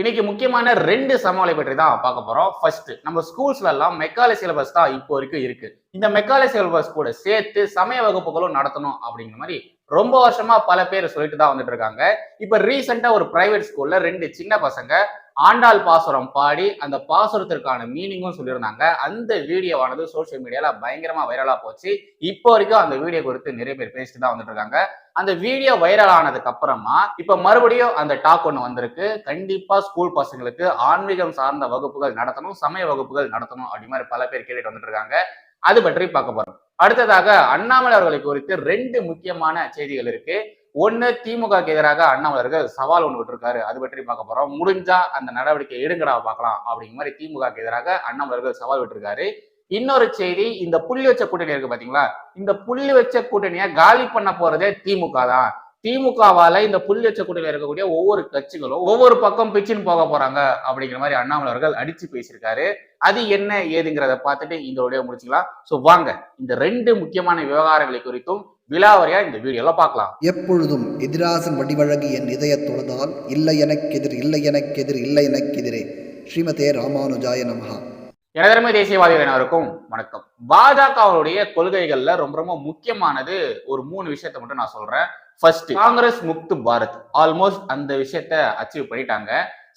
இன்னைக்கு முக்கியமான ரெண்டு சமாளி பற்றி தான் பார்க்க போறோம். ஃபர்ஸ்ட் நம்ம ஸ்கூல்ஸ்ல எல்லாம் மெக்காலே சிலபஸ் தான் இப்போ வரைக்கும் இருக்கு. இந்த மெக்காலே சிலபஸ் கூட சேர்த்து சமய வகுப்புகளும் நடத்தணும் அப்படிங்கிற மாதிரி ரொம்ப வருஷமா பல பேர் சொல்லிட்டு தான் வந்துட்டு இருக்காங்க. இப்ப ரீசெண்டா ஒரு பிரைவேட் ஸ்கூல்ல ரெண்டு சின்ன பசங்க ஆண்டாள் பாசுரம் பாடி அந்த பாசுரத்திற்கான மீனிங்கும் சொல்லியிருந்தாங்க. அந்த வீடியோவானது சோஷியல் மீடியால பயங்கரமா வைரலா போச்சு. இப்போ வரைக்கும் அந்த வீடியோ குறித்து நிறைய பேர் பேசிட்டு தான் வந்துட்டு இருக்காங்க அந்த வீடியோ வைரல் ஆனதுக்கு அப்புறமா இப்ப மறுபடியும் அந்த டாக் ஒன்று வந்திருக்கு. கண்டிப்பா ஸ்கூல் பசங்களுக்கு ஆன்மீகம் சார்ந்த வகுப்புகள் நடத்தணும் சமய வகுப்புகள் நடத்தணும் அப்படி மாதிரி பல பேர் கேட்டுட்டு வந்துட்டு இருக்காங்க அது பற்றி பார்க்க போறோம். அடுத்ததாக அண்ணாமலை அவர்களை குறித்து ரெண்டு முக்கியமான செய்திகள் இருக்கு. ஒன்று திமுகக்கு எதிராக அண்ணாமலர்கள் சவால் ஒன்று விட்டுருக்காரு. அது பற்றி பார்க்க போகிறோம் முடிஞ்சா அந்த நடவடிக்கை எடுங்கடா பார்க்கலாம் அப்படிங்கிற மாதிரி திமுகக்கு எதிராக அண்ணாமலர்கள் சவால் விட்டுருக்காரு. இன்னொரு செய்தி இந்த புள்ளி வச்ச கூட்டணி இருக்கு பாத்தீங்களா? இந்த புள்ளி வச்ச கூட்டணியை காலி பண்ண போறதே திமுக தான். திமுகவால இந்த புள்ளி வச்ச கூட்டணியில் இருக்கக்கூடிய ஒவ்வொரு கட்சிகளும் ஒவ்வொரு பக்கம் பிச்சின்னு போக போறாங்க அப்படிங்கிற மாதிரி அண்ணாமலை அவர்கள் அடிச்சு பேசியிருக்காரு. அது என்ன ஏதுங்கிறத பார்த்துட்டு இந்த முடிச்சுக்கலாம். ஸோ வாங்க இந்த ரெண்டு முக்கியமான விவகாரங்களை குறித்தும் விலாவரியா இந்த வீடியோல பார்க்கலாம். எப்பொழுதும் எதிராசன் வடிவழகு என் இதயத் தொழுதால் இல்லை எனக்கெதிர் இல்லை எனக்கெதிர் இல்லை எனக்கெதிரே. ஸ்ரீமதே ராமானுஜாய நமஹா. எனதரமை தேசியவாதிகள் அனைவருக்கும் வணக்கம். பாஜகவுடைய கொள்கைகள்ல ரொம்ப ரொம்ப முக்கியமானது ஒரு மூணு விஷயத்தை மட்டும் நான் சொல்றேன். First Congress Mukt Bharat. Almost அந்த விஷயத்த அச்சீவ் பண்ணிட்டாங்க.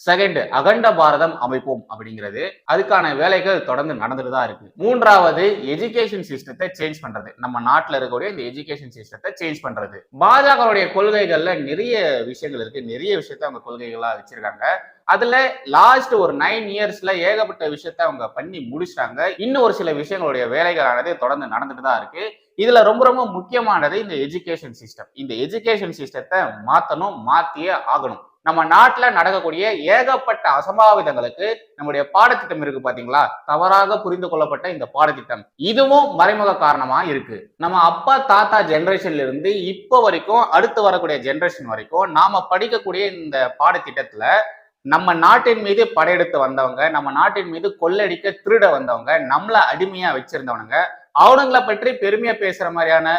செகண்ட் அகண்ட பாரதம் அமைப்போம் அப்படிங்கிறது. அதுக்கான வேலைகள் தொடர்ந்து நடந்துட்டு தான் இருக்கு. மூன்றாவது எஜுகேஷன் சிஸ்டத்தை சேஞ்ச் பண்றது. நம்ம நாட்டில் இருக்கக்கூடிய இந்த எஜுகேஷன் சிஸ்டத்தை சேஞ்ச் பண்றது. பாஜகவுடைய கொள்கைகள்ல நிறைய விஷயங்கள் இருக்கு. நிறைய விஷயத்த அவங்க கொள்கைகளா வச்சிருக்காங்க. அதுல லாஸ்ட் ஒரு நைன் இயர்ஸ்ல ஏகப்பட்ட விஷயத்த அவங்க பண்ணி முடிச்சிட்டாங்க. இன்னும் ஒரு சில விஷயங்களுடைய வேலைகளானது தொடர்ந்து நடந்துட்டு தான் இருக்கு. இதுல ரொம்ப ரொம்ப முக்கியமானது இந்த எஜுகேஷன் சிஸ்டம் இந்த எஜுகேஷன் சிஸ்டத்தை மாத்தணும் மாத்தியே ஆகணும். நம்ம நாட்டில் நடக்கக்கூடிய ஏகப்பட்ட அசம்பாவிதங்களுக்கு நம்முடைய பாடத்திட்டம் இருக்கு பாத்தீங்களா? தவறாக புரிந்து கொள்ளப்பட்ட இந்த பாடத்திட்டம். இதுவும் மறைமுக காரணமா இருக்கு. நம்ம அப்பா தாத்தா ஜெனரேஷன்ல இருந்து இப்போ வரைக்கும் அடுத்து வரக்கூடிய ஜெனரேஷன் வரைக்கும் நாம படிக்கக்கூடிய இந்த பாடத்திட்டத்துல நம்ம நாட்டின் மீது படையெடுத்து வந்தவங்க நம்ம நாட்டின் மீது கொள்ளடிக்க திருட வந்தவங்க நம்மள அடிமையா வச்சிருந்தவனுங்க அவனுங்களை பற்றி பெருமையா பேசுற மாதிரியான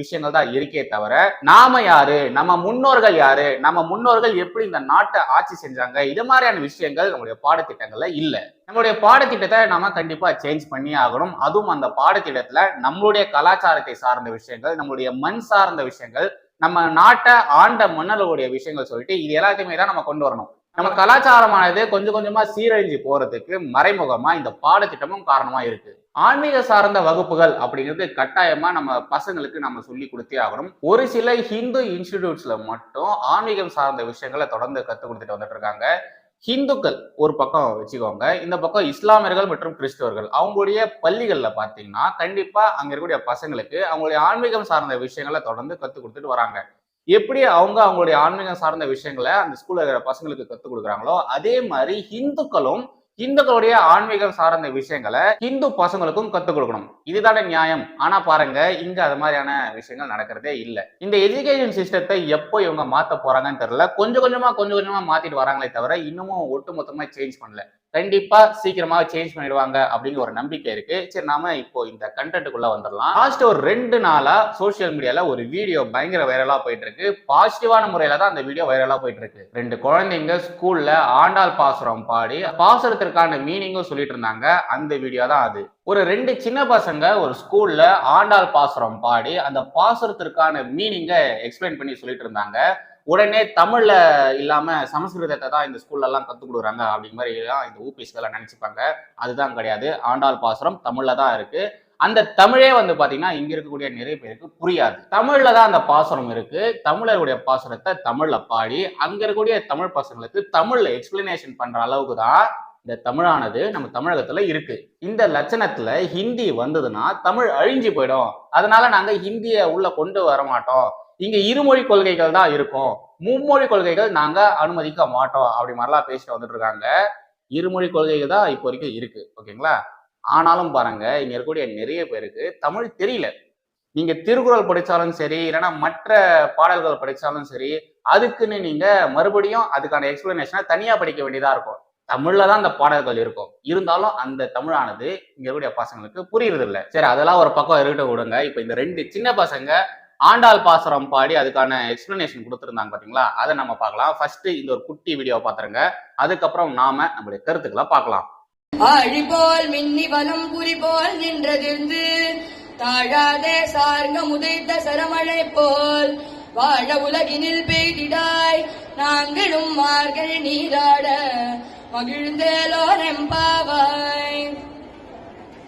விஷயங்கள் தான் இருக்கே தவிர நாம யாரு? நம்ம முன்னோர்கள் யாரு? நம்ம முன்னோர்கள் எப்படி இந்த நாட்டை ஆட்சி செஞ்சாங்க? இது மாதிரியான விஷயங்கள் நம்மளுடைய பாடத்திட்டங்கள்ல இல்ல. நம்மளுடைய பாடத்திட்டத்தை நம்ம கண்டிப்பா சேஞ்ச் பண்ணி ஆகணும். அதுவும் அந்த பாடத்திட்டத்துல நம்மளுடைய கலாச்சாரத்தை சார்ந்த விஷயங்கள் நம்மளுடைய மண் சார்ந்த விஷயங்கள் நம்ம நாட்டை ஆண்ட மன்னர்களுடைய விஷயங்கள் சொல்லிட்டு இது எல்லாத்தையுமே தான் நம்ம கொண்டு வரணும். நம்ம கலாச்சாரமானது கொஞ்சம் கொஞ்சமா சீரழிஞ்சு போறதுக்கு மறைமுகமா இந்த பாடத்திட்டமும் காரணமா இருக்கு. ஆன்மீக சார்ந்த வகுப்புகள் அப்படிங்கிறது கட்டாயமா நம்ம பசங்களுக்கு நம்ம சொல்லி கொடுத்தே ஆகணும். ஒரு சில ஹிந்து இன்ஸ்டிடியூட்ஸ்ல மட்டும் ஆன்மீகம் சார்ந்த விஷயங்களை தொடர்ந்து கற்றுக் கொடுத்துட்டு வந்துட்டு இருக்காங்க ஹிந்துக்கள் ஒரு பக்கம் வச்சுக்கோங்க. இந்த பக்கம் இஸ்லாமியர்கள் மற்றும் கிறிஸ்தவர்கள். அவங்களுடைய பள்ளிகளில் பார்த்தீங்கன்னா கண்டிப்பாக அங்கே இருக்கக்கூடிய பசங்களுக்கு அவங்களுடைய ஆன்மீகம் சார்ந்த விஷயங்களை தொடர்ந்து கற்றுக் கொடுத்துட்டு வராங்க. எப்படி அவங்க அவங்களுடைய ஆன்மீகம் சார்ந்த விஷயங்களை அந்த ஸ்கூல்ல இருக்கிற பசங்களுக்கு கற்றுக் கொடுக்குறாங்களோ அதே மாதிரி ஹிந்துக்களும் இந்துக்களுடைய ஆன்மீகம் சார்ந்த விஷயங்களை இந்து பசங்களுக்கும் கத்துக் கொடுக்கணும். இதுதானே நியாயம். ஆனா பாருங்க இங்க அது மாதிரியான விஷயங்கள் நடக்கிறதே இல்லை. இந்த எஜுகேஷன் சிஸ்டத்தை எப்போ இவங்க மாத்த போறாங்கன்னு தெரியல. கொஞ்சம் கொஞ்சமா கொஞ்சம் கொஞ்சமா மாத்திட்டு வராங்களே தவிர இன்னமும் ஒட்டுமொத்தமா சேஞ்ச் பண்ணல. கண்டிப்பா சீக்கிரமா சேஞ்ச் பண்ணிடுவாங்க அப்படின்னு ஒரு நம்பிக்கை இருக்கு. சரி நாம இப்போ இந்த கண்டென்ட்டுக்குள்ள வந்துடலாம். லாஸ்ட் ஒரு ரெண்டு நாளா சோசியல் மீடியால ஒரு வீடியோ பயங்கர வைரலா போயிட்டு இருக்கு பாசிட்டிவான முறையில தான் அந்த வீடியோ வைரலா போயிட்டு இருக்கு ரெண்டு குழந்தைங்க ஸ்கூல்ல ஆண்டாள் பாசுரம் பாடி பாசுரத்திற்கான மீனிங்கும் சொல்லிட்டு இருந்தாங்க. அந்த வீடியோ தான் அது. ஒரு ரெண்டு சின்ன பசங்க ஒரு ஸ்கூல்ல ஆண்டாள் பாசுரம் பாடி அந்த பாசுரத்திற்கான மீனிங்கை எக்ஸ்பிளைன் பண்ணி சொல்லிட்டு இருந்தாங்க. உடனே தமிழ்ல இல்லாம சமஸ்கிருதத்தை தான் இந்த ஸ்கூல்ல எல்லாம் கத்துக் கொடுக்குறாங்க அப்படிங்கிற மாதிரி இந்த ஊபிஸ்கெல்லாம் நினைச்சுப்பாங்க. அதுதான் கிடையாது. ஆண்டாள் பாசுரம் தமிழ்ல தான் இருக்கு. அந்த தமிழே வந்து பாத்தீங்கன்னா இங்க இருக்கக்கூடிய நிறைய பேருக்கு புரியாது. தமிழ்ல தான் அந்த பாசுரம் இருக்கு. தமிழருடைய பாசுரத்தை தமிழ்ல பாடி அங்க இருக்கக்கூடிய தமிழ் பசங்களுக்கு தமிழ்ல எக்ஸ்பிளனேஷன் பண்ற அளவுக்கு தான் இந்த தமிழானது நம்ம தமிழகத்துல இருக்கு. இந்த லட்சணத்துல ஹிந்தி வந்ததுன்னா தமிழ் அழிஞ்சு போயிடும். அதனால நாங்க ஹிந்தியை உள்ள கொண்டு வர மாட்டோம். இங்க இருமொழி கொள்கைகள் தான் இருக்கும். மும்மொழி கொள்கைகள் நாங்க அனுமதிக்க மாட்டோம் அப்படி மாதிரிலாம் பேசிட்டு வந்துட்டு இருக்காங்க இருமொழி கொள்கைகள் தான் இப்போ வரைக்கும் இருக்கு. ஓகேங்களா? ஆனாலும் பாருங்க இங்க இருக்கக்கூடிய நிறைய பேருக்கு தமிழ் தெரியல. நீங்க திருக்குறள் படிச்சாலும் சரி இல்லைன்னா மற்ற பாடல்கள் படிச்சாலும் சரி அதுக்குன்னு நீங்க மறுபடியும் அதுக்கான எக்ஸ்பிளனேஷனை தனியா படிக்க வேண்டியதா இருக்கும். தமிழ்ல தான் அந்த பாடல்கள் இருக்கும். இருந்தாலும் அந்த தமிழானது இங்க இருக்கக்கூடிய பசங்களுக்கு புரியுறது இல்லை சரி அதெல்லாம் ஒரு பக்கம் இருக்கட்டும் விடுங்க. இப்போ இந்த ரெண்டு சின்ன பசங்க ஆண்டாள் பாசுரம் பாடி அதுக்கான எக்ஸ்பிளனேஷன் கொடுத்துருந்தாங்க பாத்தீங்களா? அதை நம்ம பார்க்கலாம். ஃபர்ஸ்ட் இந்த ஒரு குட்டி வீடியோ பாத்துருங்க. அதுக்கப்புறம் நாம நம்மளுடைய கருத்துக்களை பார்க்கலாம். ஆழி போல் மின்னி வனம் புரி போல் நின்றதிர்ந்து தாழாதே சார்ங்க முதைத்த சரமழை போல் வாழ உலகினில் பெய்திடாய் நாங்களும் மார்கள் நீராட மகிழ்ந்தேலோரெம்பாவாய்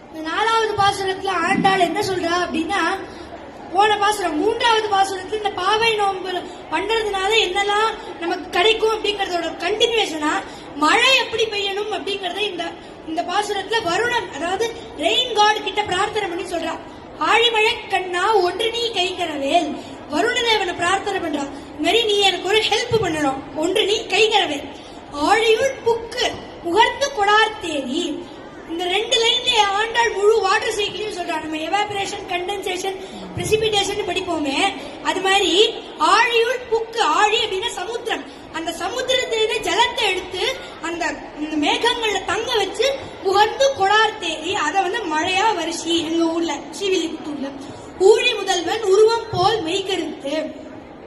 இந்த நாலாவது பாசுரத்துல ஆண்டாள் என்ன சொல்றா அப்படின்னா போன பாசுரம் மூன்றாவது பாசுரத்தில் இந்த பாவை நோன்பு பண்றதுனால என்னெல்லாம் நமக்கு கிடைக்கும் அப்படிங்கறதோட கண்டினியூஷனா மழை எப்படி பெய்யணும் அப்படிங்கறத இந்த இந்த பாசுரத்துல வருணன் அதாவது ரெயின் காட் கிட்ட பிரார்த்தனை பண்ணி சொல்றா ஆழிமழை கண்ணா ஒன்று நீ கைகரவேல். வருணதேவனை பிரார்த்தனை பண்றா இந்த மாதிரி நீ எனக்கு ஒரு ஹெல்ப் பண்ணணும். ஒன்று நீ கைகரவேல். ஆழியுள் புக்கு உகர்ந்து கொடார் தேதி இந்த ரெண்டு லைன்ல ஆண்டாள் முழு வாட்டர் சைக்கிள்னு சொல்றாங்க நம்ம எவாபரேஷன் கண்டென்சேஷன் பிரசிபிடேஷன் படிப்போமே. அது மாதிரி ஆழியுள் புக்கு ஆழி அப்படின்னா சமுத்திரம். அந்த சமுத்திரத்திலிருந்து ஜலத்தை எடுத்து அந்த இந்த மேகங்கள்ல தங்க வச்சு புகழ்ந்து கொடார் தேடி அதை வந்து மழையா வரிசி எங்க ஊர்ல ஸ்ரீவில்லிபுத்தூர்ல. ஊழி முதல்வன் உருவம் போல் மெய்கருத்து.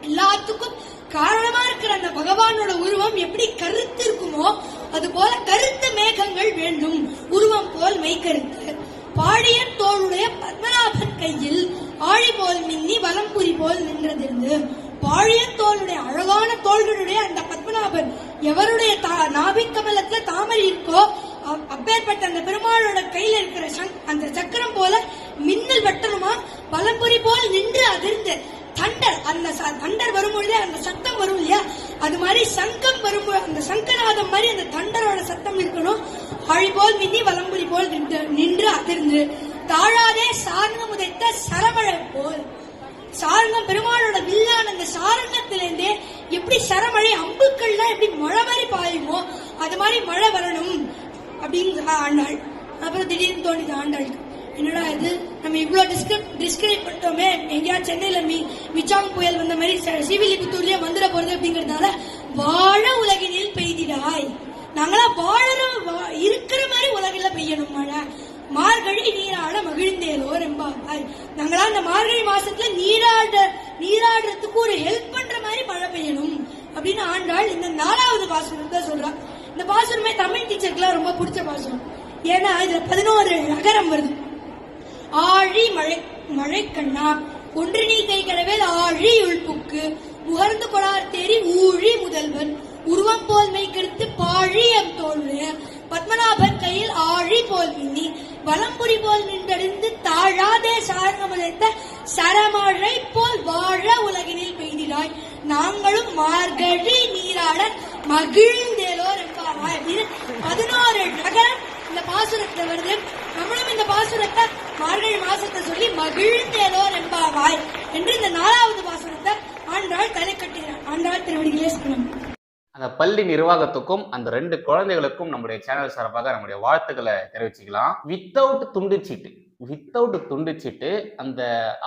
எல்லாத்துக்கும் காரணமா இருக்கிற அந்த பகவானோட உருவம் எப்படி கருத்து இருக்குமோ அது போல கருத்த மேகங்கள் வேண்டும். உருவம் போல் மெய்கருத்து. பாடிய தோளுடைய பத்மநாபன் கையில் ஆழி போல் மின்னி வலம்புரி போல் நின்றதிருந்து பாழியன் தோளுடைய அழகான தோள்களுடைய அந்த பத்மநாபன் எவருடைய தா- நாபிக் கமலத்துல தாமரை இருக்கோ அப்- அப்பேற்பட்ட அந்த பெருமாளோட கை இருக்கிற சங்- அந்த சக்கரம் போல மின்னல் வெட்டணுமா வலம்புரி போல் நின்று அதிர்ந்து தண்டர் அந்த ச- தண்டர் வரும்பொழுதே அந்த சத்தம் வரும் இல்லையா அது மாதிரி சங்கம் வரும் அந்த சங்கநாதம் மாதிரி அந்த தண்டரோட சத்தம் இருக்கணும். அழிபோல் மின்னி வலம்புரி போல் நின்று நின்று அதிர்ந்து தாழாதே சாரணம் உதைத்த சரமழை போல். சாரங்கம் பெருமாளோட வில்லான அந்த சாரங்கத்திலிருந்தே எப்படி சரமழை அம்புக்கள்லாம் எப்படி மழை மாதிரி பாயுமோ அது மாதிரி மழை வரணும் அப்படின்னு ஆண்டாள். அப்புறம் திடீர்னு தோணிது ஆண்டாளுக்கு என்னடா இது? நம்ம இவ்வளவு டிஸ்கிரிப் டிஸ்கிரைப் பண்ணிட்டோமே. எங்கேயாவது சென்னையில மி மிச்சாங் புயல் வந்த மாதிரி ச- வந்துட போறது அப்படிங்கறதுனால வாழ உலகினில் பெய்திடாய். நாங்களா வாழறோம் வா- இருக்கிற மாதிரி உலகில பெய்யணும் மழை. மார்கழி நீராட மகிழ்ந்தேலோ ரொம்ப நாங்களா அந்த மார்கழி மாசத்துல நீராட நீராடுறதுக்கு ஒரு ஹெல்ப் பண்ற மாதிரி மழை பெய்யணும் அப்படின்னு ஆண்டாள் இந்த நாலாவது பாசுரம் தான் சொல்றா. இந்த பாசுரமே தமிழ் டீச்சருக்குலாம் ரொம்ப பிடிச்ச பாசுரம். ஏன்னா இதுல பதினோரு நகரம் வருது. ஆழி மழை மழைக்கண்ணா ஒன்று நீ கை கடவேல் ஆழி உள்புக்கு உகர்ந்து கொடார் தேரி ஊழி முதல்வன். உருவம் போல் மெய்கெடுத்து பாழியம் தோல்விய பத்மநாபன் கையில் ஆழி போல் மின்னி வலம்புரி போல் நின்றடைந்து தாழாதே சார்ந்தமலைத்த சரமழை போல் வாழ உலகினில் பெய்திடாய். நாங்களும் மார்கழி நீராட மகிழ்ந்தேலோர் என்பாராய். அப்படின்னு பதினோரு நகரம். இந்த பாசுரத்துல வருது. நம்மளும் இந்த பாசுரத்தை மார்கழி மாசத்தை சொல்லி மகிழ்ந்தேலோர் என்பாவாய் என்று இந்த நாலாவது பாசுரத்தை ஆண்டாள் தலை கட்டுகிறார். ஆண்டாள் திருவடிகளே சரணம் அந்த பள்ளி நிர்வாகத்துக்கும் அந்த ரெண்டு குழந்தைகளுக்கும் நம்முடைய சேனல் சார்பாக நம்முடைய வாழ்த்துக்களை தெரிவிச்சுக்கலாம். வித்தவுட் துண்டிச்சிட்டு வித்தவுட் துண்டிச்சிட்டு அந்த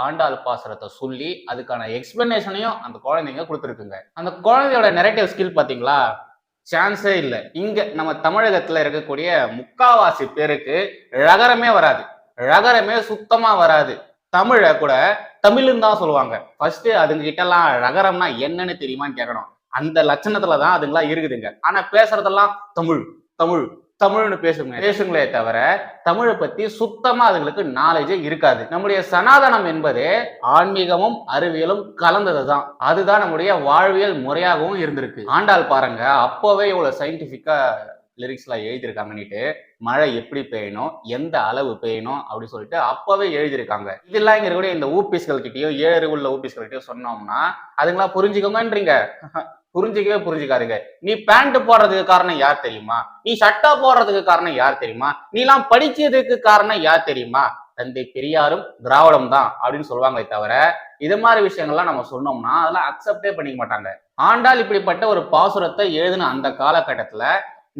ஆண்டாள் பாசுரத்தை சொல்லி அதுக்கான எக்ஸ்பிளனேஷனையும் அந்த குழந்தைங்க கொடுத்துருக்குங்க. அந்த குழந்தையோட நெரேட்டிவ் ஸ்கில் பார்த்தீங்களா சான்ஸே இல்லை. இங்க நம்ம தமிழகத்துல இருக்கக்கூடிய முக்காவாசி பேருக்கு ழகரமே வராது. ழகரமே சுத்தமா வராது. தமிழை கூட தமிழ்னு தான் சொல்லுவாங்க. ஃபர்ஸ்ட் அதுங்க கிட்டலாம் ரகரம்னா என்னன்னு தெரியுமான்னு கேட்கணும் அந்த லட்சணத்துல தான் அதுங்களா இருக்குதுங்க. ஆனா பேசுறதெல்லாம் தமிழ் தமிழ் தமிழ்னு பேசுங்க. பேசுங்களே தவிர தமிழை பத்தி சுத்தமா அதுங்களுக்கு நாலேஜே இருக்காது. நம்முடைய சனாதனம் என்பது ஆன்மீகமும் அறிவியலும் கலந்தது தான் அதுதான் நம்முடைய வாழ்வியல் முறையாகவும் இருந்திருக்கு. ஆண்டாள் பாருங்க அப்போவே இவ்வளவு சயின்டிபிக்கா லிரிக்ஸ்லாம் எழுதியிருக்காங்கன்னுட்டு மழை எப்படி பெய்யணும்? எந்த அளவு பெய்யணும்? அப்படின்னு சொல்லிட்டு அப்போவே எழுதியிருக்காங்க. இதெல்லாம் இங்கே இருக்கக்கூடிய இந்த ஊபிஸ்கள்கிட்டயோ ஏறு உள்ள ஊபிஸ்கள்கிட்டயோ சொன்னோம்னா அதுங்களா புரிஞ்சுக்கோங்கன்றீங்க. புரிஞ்சிக்கவே புரிஞ்சுக்காருங்க நீ பேண்ட் போடுறதுக்கு காரணம் யார் தெரியுமா? நீ சட்டை போடுறதுக்கு காரணம் யார் தெரியுமா? நீலாம் படிச்சதுக்கு காரணம் யார் தெரியுமா? தந்தை பெரியாரும் திராவிடம் தான் அப்படின்னு சொல்லுவாங்களே தவிர இது மாதிரி விஷயங்கள்லாம் நம்ம சொன்னோம்னா அதெல்லாம் அக்செப்டே பண்ணிக்க மாட்டாங்க. ஆண்டாள் இப்படிப்பட்ட ஒரு பாசுரத்தை எழுதின அந்த காலகட்டத்துல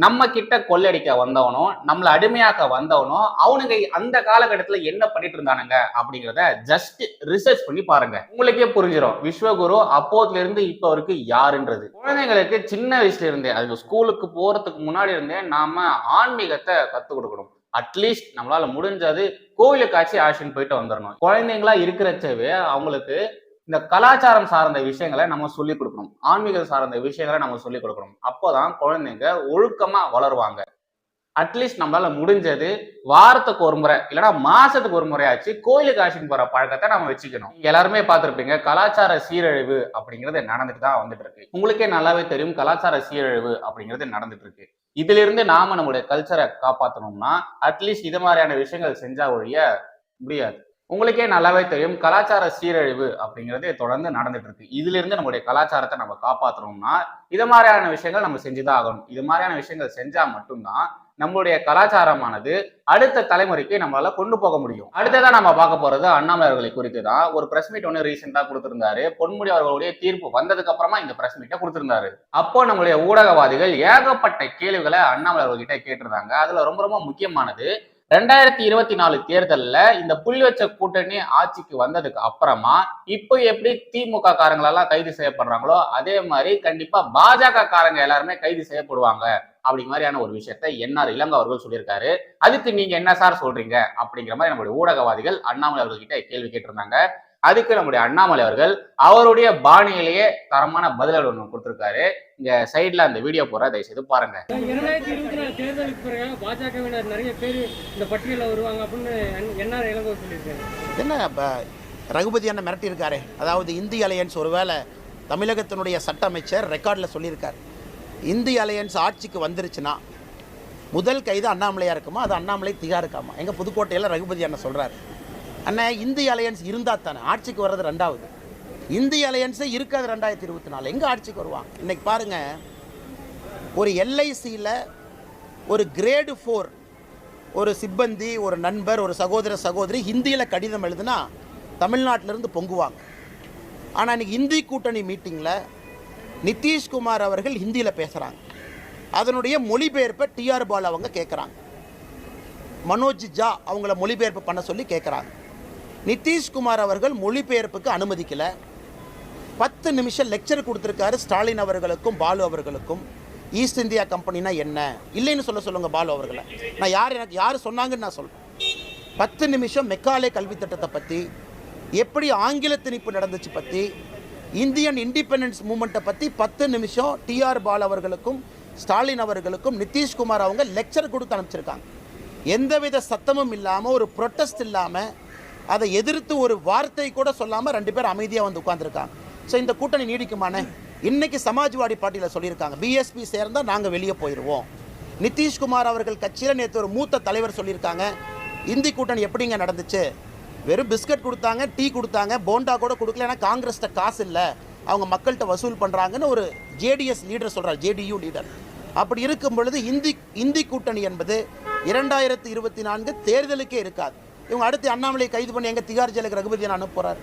நம்ம கிட்ட கொள்ளடிக்க வந்தவனோ நம்மளை அடிமையாக்க வந்தவனும் அவனுங்க அந்த காலகட்டத்துல என்ன பண்ணிட்டு இருந்தானுங்க அப்படிங்கிறத ஜஸ்ட் ரிசர்ச் பண்ணி பாருங்க. உங்களுக்கே புரிஞ்சிடும் விஸ்வகுரு அப்போதுல இருந்து இப்போ வரைக்கும் யாருன்றது. குழந்தைங்களுக்கு சின்ன வயசுல இருந்தே அது ஸ்கூலுக்கு போறதுக்கு முன்னாடி இருந்தே நாம ஆன்மீகத்தை கத்துக் கொடுக்கணும். அட்லீஸ்ட் நம்மளால முடிஞ்சது கோவிலுக்காச்சும் ஆக்ஷன் போயிட்டு வந்துடணும் குழந்தைங்களா இருக்கிறச்சவே அவங்களுக்கு இந்த கலாச்சாரம் சார்ந்த விஷயங்களை நம்ம சொல்லிக் கொடுக்கணும். ஆன்மீகம் சார்ந்த விஷயங்களை நம்ம சொல்லிக் கொடுக்கணும். அப்போதான் குழந்தைங்க ஒழுக்கமா வளருவாங்க. அட்லீஸ்ட் நம்மளால முடிஞ்சது வாரத்துக்கு ஒரு முறை இல்லைன்னா மாசத்துக்கு ஒரு முறையாச்சு கோயிலுக்கு அழைச்சிட்டு போற பழக்கத்தை நம்ம வச்சுக்கணும். எல்லாருமே பார்த்துருப்பீங்க கலாச்சார சீரழிவு அப்படிங்கிறது நடந்துட்டு தான் வந்துட்டு இருக்கு உங்களுக்கே நல்லாவே தெரியும் கலாச்சார சீரழிவு அப்படிங்கிறது நடந்துட்டு இருக்கு இதுல இருந்து நாம நம்மளுடைய கல்ச்சரை காப்பாற்றணும்னா அட்லீஸ்ட் இது மாதிரியான விஷயங்கள் செஞ்சா ஒழிய முடியாது. உங்களுக்கே நல்லாவே தெரியும். கலாச்சார சீரழிவு அப்படிங்கிறது தொடர்ந்து நடந்துட்டு இருக்கு. இதுல இருந்து நம்மளுடைய கலாச்சாரத்தை நம்ம காப்பாற்றணும்னா இது மாதிரியான விஷயங்கள் நம்ம செஞ்சுதான் ஆகணும். இது மாதிரியான விஷயங்கள் செஞ்சா மட்டும்தான் நம்மளுடைய கலாச்சாரமானது அடுத்த தலைமுறைக்கு நம்மளால கொண்டு போக முடியும். அடுத்ததா நம்ம பார்க்க போறது அண்ணாமலை அவர்களை குறித்து தான் ஒரு பிரஸ் மீட் ஒன்று ரீசெண்டா கொடுத்திருந்தாரு. பொன்முடி அவர்களுடைய தீர்ப்பு வந்ததுக்கு அப்புறமா இந்த பிரஸ் மீட்டை கொடுத்திருந்தாரு. அப்போ நம்மளுடைய ஊடகவாதிகள் ஏகப்பட்ட கேள்விகளை அண்ணாமலை அவர்கிட்ட கேட்டிருந்தாங்க. அதுல ரொம்ப ரொம்ப முக்கியமானது ரெண்டாயிரத்தி இருபத்தி நாலு தேர்தல்ல இந்த புள்ளி வச்ச கூட்டணி ஆட்சிக்கு வந்ததுக்கு அப்புறமா இப்போ எப்படி திமுக காரங்களெல்லாம் கைது செய்யப்படுறாங்களோ அதே மாதிரி கண்டிப்பா பாஜக காரங்க எல்லாருமே கைது செய்யப்படுவாங்க அப்படிங்கிற மாதிரியான ஒரு விஷயத்த என்ஆர் இளங்க அவர்கள் சொல்லியிருக்காரு. அதுக்கு நீங்க என்ன சார் சொல்றீங்க? அப்படிங்கிற மாதிரி நம்மளுடைய ஊடகவாதிகள் அண்ணாமலை அவர்கள்கிட்ட கேள்வி கேட்டிருந்தாங்க. அதுக்கு நம்முடைய அண்ணாமலை அவர்கள் அவருடைய பாணியிலேயே தரமான பதில்கள் ஒன்று கொடுத்திருக்காரு. இங்க சைட்ல அந்த வீடியோ போற தயவு செய்து பாருங்க. இரண்டாயிரத்தி இருபத்தி நாலு தேர்தலுக்கு பிறகு பாஜகவினர் நிறைய பேர் இந்த பட்டியலில் வருவாங்க அப்படின்னு என்ஆர் இளங்கோ சொல்லியிருக்காரு. என்ன இப்போ ரகுபதி அண்ணன் மிரட்டியிருக்காரு? அதாவது இந்தி அலையன்ஸ் ஒருவேளை தமிழகத்தினுடைய சட்ட அமைச்சர் ரெக்கார்டில் சொல்லியிருக்கார். இந்தி அலையன்ஸ் ஆட்சிக்கு வந்துருச்சுன்னா முதல் கைது அண்ணாமலையாக இருக்குமா? அது அண்ணாமலை திகா இருக்காமா எங்கள் புதுக்கோட்டையில் ரகுபதி அண்ணன் சொல்கிறாரு அண்ணா இந்திய அலையன்ஸ் இருந்தால் தானே ஆட்சிக்கு வர்றது ரெண்டாவது. இந்திய அலையன்ஸே இருக்காது ரெண்டாயிரத்தி இருபத்தி நாலு. எங்கே ஆட்சிக்கு வருவாங்க இன்னைக்கு பாருங்கள் ஒரு எல்ஐசியில் ஒரு கிரேடு ஃபோர் ஒரு சிப்பந்தி ஒரு நண்பர் ஒரு சகோதர சகோதரி ஹிந்தியில் கடிதம் எழுதுனா தமிழ்நாட்டிலிருந்து பொங்குவாங்க. ஆனால் இன்றைக்கி இந்தி கூட்டணி மீட்டிங்கில் நிதிஷ்குமார் அவர்கள் ஹிந்தியில் பேசுகிறாங்க அதனுடைய மொழிபெயர்ப்பை டிஆர் பால் அவங்க கேட்குறாங்க மனோஜ் ஜா அவங்கள மொழிபெயர்ப்பு பண்ண சொல்லி கேட்குறாங்க நிதிஷ்குமார் அவர்கள் மொழிபெயர்ப்புக்கு அனுமதிக்கலை. பத்து நிமிஷம் லெக்சர் கொடுத்துருக்காரு ஸ்டாலின் அவர்களுக்கும் பாலு அவர்களுக்கும். ஈஸ்ட் இந்தியா கம்பெனினா என்ன? இல்லைன்னு சொல்ல சொல்லுங்கள் பாலு அவர்களை. நான் யார் எனக்கு யார் சொன்னாங்கன்னு நான் சொல்கிறேன் பத்து நிமிஷம் மெக்காலே கல்வி திட்டத்தை பற்றி எப்படி ஆங்கில திணிப்பு நடந்துச்சு பற்றி இந்தியன் இண்டிபெண்டன்ஸ் மூமெண்ட்டை பற்றி பத்து நிமிஷம் டிஆர் பால் அவர்களுக்கும் ஸ்டாலின் அவர்களுக்கும் நிதிஷ்குமார் அவங்க லெக்சர் கொடுத்து அனுப்பிச்சிருக்காங்க. எந்தவித சத்தமும் இல்லாமல் ஒரு ப்ரொட்டஸ்ட் இல்லாமல் அதை எதிர்த்து ஒரு வார்த்தை கூட சொல்லாமல் ரெண்டு பேர் அமைதியாக வந்து உட்காந்துருக்காங்க ஸோ இந்த கூட்டணி நீடிக்குமானே இன்றைக்கி சமாஜ்வாடி பார்ட்டியில் சொல்லியிருக்காங்க. பிஎஸ்பி சேர்ந்தால் நாங்கள் வெளியே போயிடுவோம் நிதிஷ்குமார் அவர்கள் கட்சியில் நேற்று ஒரு மூத்த தலைவர் சொல்லியிருக்காங்க. இந்தி கூட்டணி எப்படிங்க நடந்துச்சு? வெறும் பிஸ்கட் கொடுத்தாங்க டீ கொடுத்தாங்க போண்டா கூட கொடுக்கல ஏன்னா காங்கிரஸ்கிட்ட காசு இல்லை. அவங்க மக்கள்கிட்ட வசூல் பண்ணுறாங்கன்னு ஒரு ஜேடிஎஸ் லீடர் சொல்கிறார் ஜேடியு லீடர் அப்படி இருக்கும் பொழுது இந்தி இந்தி கூட்டணி என்பது இரண்டாயிரத்தி இருபத்தி நான்கு தேர்தலுக்கே இருக்காது. இவங்க அடுத்து அண்ணாமலை கைது பண்ணி எங்க திகார் ஜெயிலுக்கு ரகுபதி அனுப்ப போறாரு.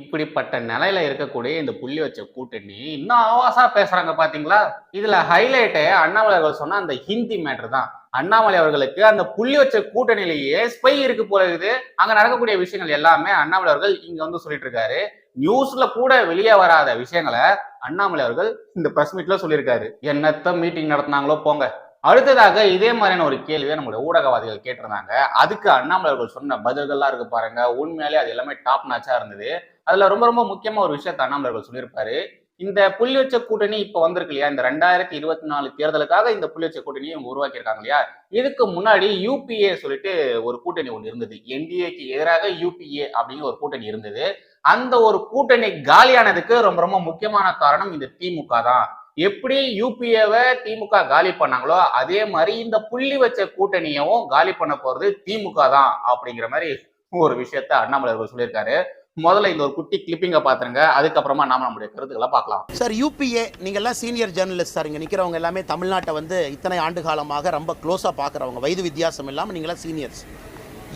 இப்படிப்பட்ட நிலையில இருக்கக்கூடிய இந்த புள்ளி வச்ச கூட்டணி இன்னும் ஆவாசா பேசுறாங்க பாத்தீங்களா? இதுல ஹைலைட்டே அண்ணாமலை அவர்கள் சொன்ன அந்த ஹிந்தி மேட்டர் தான். அண்ணாமலை அவர்களுக்கு அந்த புள்ளி வச்ச கூட்டணியிலேயே ஸ்பை இருக்கு போல இருக்குது. அங்க நடக்கக்கூடிய விஷயங்கள் எல்லாமே அண்ணாமலை அவர்கள் இங்க வந்து சொல்லிட்டு இருக்காரு. நியூஸ்ல கூட வெளியே வராத விஷயங்களை அண்ணாமலை அவர்கள் இந்த பிரஸ் மீட்ல சொல்லியிருக்காரு. என்னத்த மீட்டிங் நடத்தினாங்களோ போங்க. அடுத்ததாக இதே மாதிரியான ஒரு கேள்வியை நம்மளுடைய ஊடகவாதிகள் கேட்டிருந்தாங்க. அதுக்கு அண்ணாமலை அவர்கள் சொன்ன பதில்கள்லாம் இருக்கு பாருங்க. உண்மையிலே அது எல்லாமே டாப் நாச்சா இருந்தது. அதுல ரொம்ப ரொம்ப முக்கியமா ஒரு விஷயத்த அண்ணாமலை அவர்கள் சொல்லியிருப்பாரு. இந்த புள்ளி வச்ச கூட்டணி இப்ப வந்திருக்கு இல்லையா? இந்த ரெண்டாயிரத்தி இருபத்தி நாலு தேர்தலுக்காக இந்த புள்ளி வச்ச கூட்டணியை இவங்க உருவாக்கியிருக்காங்க இல்லையா? இதுக்கு முன்னாடி யூபிஏ சொல்லிட்டு ஒரு கூட்டணி ஒன்று இருந்தது. என்டிஏக்கு எதிராக யூபிஏ அப்படிங்கிற ஒரு கூட்டணி இருந்தது. அந்த ஒரு கூட்டணி காலியானதுக்கு ரொம்ப ரொம்ப முக்கியமான காரணம் இந்த திமுக தான். எப்படி யூபிஏவை திமுக காலி பண்ணாங்களோ அதே மாதிரி இந்த புள்ளி வச்ச கூட்டணியவும் காலி பண்ண போறது திமுக தான் அப்படிங்கிற மாதிரி ஒரு விஷயத்த அண்ணாமலை அவர்கள் சொல்லியிருக்காரு. முதல்ல இந்த ஒரு குட்டி கிளிப்பிங்க பாத்துருங்க. அதுக்கப்புறமா நாம நம்முடைய கருத்துக்களை பார்க்கலாம். சார் யூபிஏ நீங்கள்லாம் சீனியர் ஜேர்னலிஸ்ட் சார். இங்கே நிற்கிறவங்க எல்லாமே தமிழ்நாட்டை வந்து இத்தனை ஆண்டு காலமாக ரொம்ப க்ளோஸாக பார்க்குறவங்க வயது வித்தியாசம் இல்லாமல் எல்லாம் சீனியர்ஸ்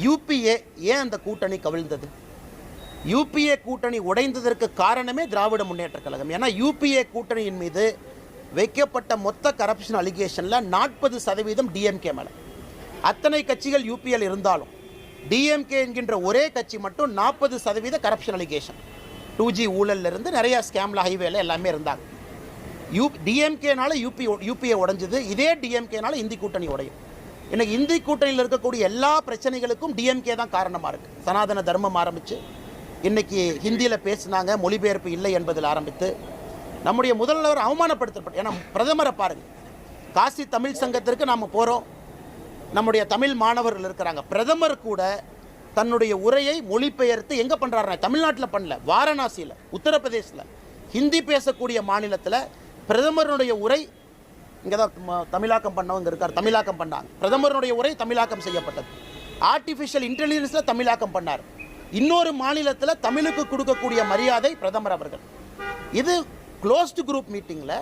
யூபிஏ ஏன் அந்த கூட்டணி கவிழ்ந்தது? யூபிஏ கூட்டணி உடைந்ததற்கு காரணமே திராவிட முன்னேற்ற கழகம். ஏன்னா யூபிஏ கூட்டணியின் மீது வைக்கப்பட்ட மொத்த கரப்ஷன் அலிகேஷனில் நாற்பது சதவீதம் டிஎம்கே மேலே. அத்தனை கட்சிகள் யூபிஎல் இருந்தாலும் டிஎம்கே என்கின்ற ஒரே கட்சி மட்டும் நாற்பது சதவீத கரப்ஷன் அலிகேஷன் டூ ஜி ஊழல்ல இருந்து ஸ்கேமில் ஹைவேல எல்லாமே இருந்தாங்க. யூ டிஎம்கேனால யூபி யூபிஏ உடஞ்சது. இதே டிஎம்கேனால இந்தி கூட்டணி உடையும். இன்னைக்கு இந்தி கூட்டணியில் இருக்கக்கூடிய எல்லா பிரச்சனைகளுக்கும் டிஎம்கே தான் காரணமாக இருக்குது சனாதன தர்மம் ஆரம்பித்து இன்றைக்கி ஹிந்தியில் பேசினாங்க மொழிபெயர்ப்பு இல்லை என்பதில் ஆரம்பித்து நம்முடைய முதல்வர் அவமானப்படுத்தப்பட்ட ஏன்னா பிரதமரை பாருங்கள் காசி தமிழ் சங்கத்திற்கு நாம் போகிறோம் நம்முடைய தமிழ் மாணவர்கள் இருக்கிறாங்க. பிரதமர் கூட தன்னுடைய உரையை மொழிபெயர்த்து எங்கே பண்ணுறாருனா தமிழ்நாட்டில் பண்ணல. வாரணாசியில் உத்தரப்பிரதேசில். ஹிந்தி பேசக்கூடிய மாநிலத்தில் பிரதமருடைய உரை இங்கே தான் தமிழாக்கம் பண்ணவங்க இருக்கார். தமிழாக்கம் பண்ணாங்க. பிரதமருடைய உரை தமிழாக்கம் செய்யப்பட்டது. ஆர்டிஃபிஷியல் இன்டெலிஜென்ஸில் தமிழாக்கம் பண்ணார். இன்னொரு மாநிலத்தில் தமிழுக்கு கொடுக்கக்கூடிய மரியாதை பிரதமர் அவர்கள். இது க்ளோஸ்டு குரூப் மீட்டிங்கில்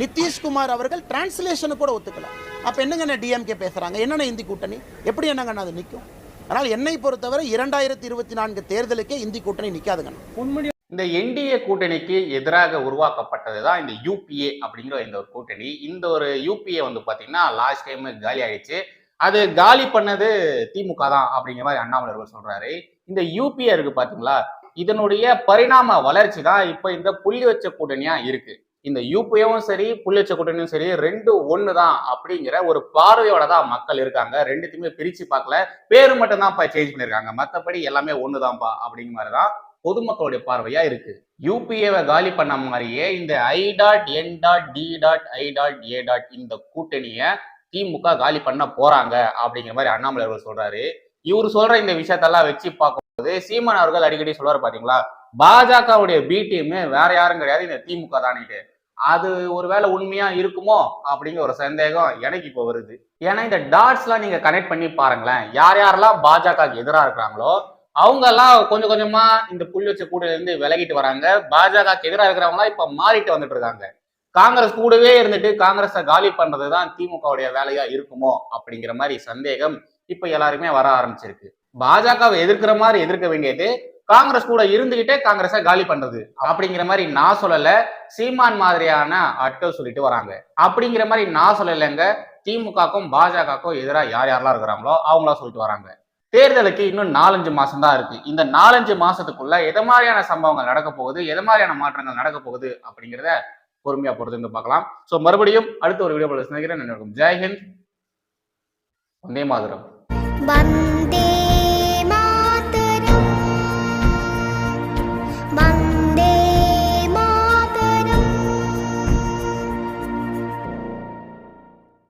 நிதிஷ்குமார் அவர்கள் டிரான்ஸ்லேஷனு கூட ஒத்துக்கல. அப்போ என்னங்கண்ணா டிஎம்கே பேசுகிறாங்க என்னென்ன இந்தி கூட்டணி? எப்படி என்னங்கண்ணா அது நிற்கும் அதனால் என்னை பொறுத்தவரை இரண்டாயிரத்தி இருபத்தி நான்கு தேர்தலுக்கே இந்தி கூட்டணி நிற்காதுங்கண்ணா பொன்முடி இந்த என்டிஏ கூட்டணிக்கு எதிராக உருவாக்கப்பட்டது தான் இந்த யூபிஏ அப்படிங்கிற இந்த ஒரு கூட்டணி. இந்த ஒரு யூபிஏ வந்து பார்த்தீங்கன்னா லாஸ்ட் டைம் காலி ஆயிடுச்சு. அது காலி பண்ணது திமுக தான் அப்படிங்கிற மாதிரி அண்ணாமலை அவர்கள் சொல்றாரு. இந்த யூபிஏ இருக்கு பாத்தீங்களா? இதனுடைய பரிணாம வளர்ச்சி தான் இப்ப இந்த புள்ளி வச்ச கூட்டணியா இருக்கு. இந்த யூபிஏவும் சரி புள்ளி வச்ச கூட்டணியும் சரி ரெண்டு ஒன்று தான் அப்படிங்கிற ஒரு பார்வையோட தான் மக்கள் இருக்காங்க. ரெண்டுத்தையுமே பிரிச்சு பார்க்கல. பேரு மட்டும் தான் சேஞ்ச் பண்ணிருக்காங்க. மற்றபடி எல்லாமே ஒன்று தான்ப்பா அப்படிங்கிற மாதிரி தான் பொதுமக்களுடைய பார்வையா இருக்கு. யூபிஏவை காலி பண்ண மாதிரியே இந்த I dot N dot T dot I dot A dot இந்த கூட்டணியை திமுக காலி பண்ண போறாங்க அப்படிங்கிற மாதிரி அண்ணாமலை அவர்கள் சொல்றாரு. இவர் சொல்ற இந்த விஷயத்தெல்லாம் வச்சு பார்க்கும் சீமான் அவர்கள் அடிக்கடி சொல்லுவார் பாத்தீங்களா? பாஜகவுடைய பி டீம் வேற யாரும் கிடையாது இந்த திமுக தானிட்டு அது ஒருவேளை உண்மையா இருக்குமோ அப்படிங்கிற ஒரு சந்தேகம் எனக்கு இப்போ வருது. ஏன்னா இந்த டாட்ஸ்லாம் நீங்க கனெக்ட் பண்ணி பாருங்களேன். யார் யாரெல்லாம் பாஜகவுக்கு எதிராக இருக்கிறாங்களோ அவங்க எல்லாம் கொஞ்சம் கொஞ்சமா இந்த புள்ளி வச்ச கூடையில இருந்து விலகிட்டு வராங்க. பாஜகவுக்கு எதிராக இருக்கிறவங்க இப்ப மாறிட்டு வந்துட்டு இருக்காங்க. காங்கிரஸ் கூடவே இருந்துட்டு காங்கிரஸை காலி பண்றதுதான் திமுகவுடைய வேலையா இருக்குமோ அப்படிங்கிற மாதிரி சந்தேகம் இப்ப எல்லாருமே வர ஆரம்பிச்சிருக்கு. பாஜகவை எதிர்க்கிற மாதிரி எதிர்க்க வேண்டியது காங்கிரஸ் கூட இருந்துகிட்டே காங்கிரஸை காலி பண்றது. அப்படிங்கிற மாதிரி நான் சொல்லல. சீமான் மாதிரியான ஆட்கள் சொல்லிட்டு வராங்க. அப்படிங்கிற மாதிரி நான் சொல்லலைங்க. திமுகக்கும் பாஜகக்கும் எதிராக யார் யாரெல்லாம் இருக்கிறாங்களோ அவங்களா சொல்லிட்டு வராங்க. தேர்தலுக்கு இன்னும் நாலஞ்சு மாசம் தான் இருக்கு. இந்த நாலஞ்சு மாசத்துக்குள்ள எது மாதிரியான சம்பவங்கள் நடக்க போகுது? எது மாதிரியான மாற்றங்கள் நடக்க போகுது? அப்படிங்கிறத பொறுமையா பொறுத்து பார்க்கலாம். சோ மறுபடியும் அடுத்த ஒரு வீடியோ சந்திக்கிறேன். நினைக்கும் ஜெய்ஹிந்த் வந்தே மாதிரம்.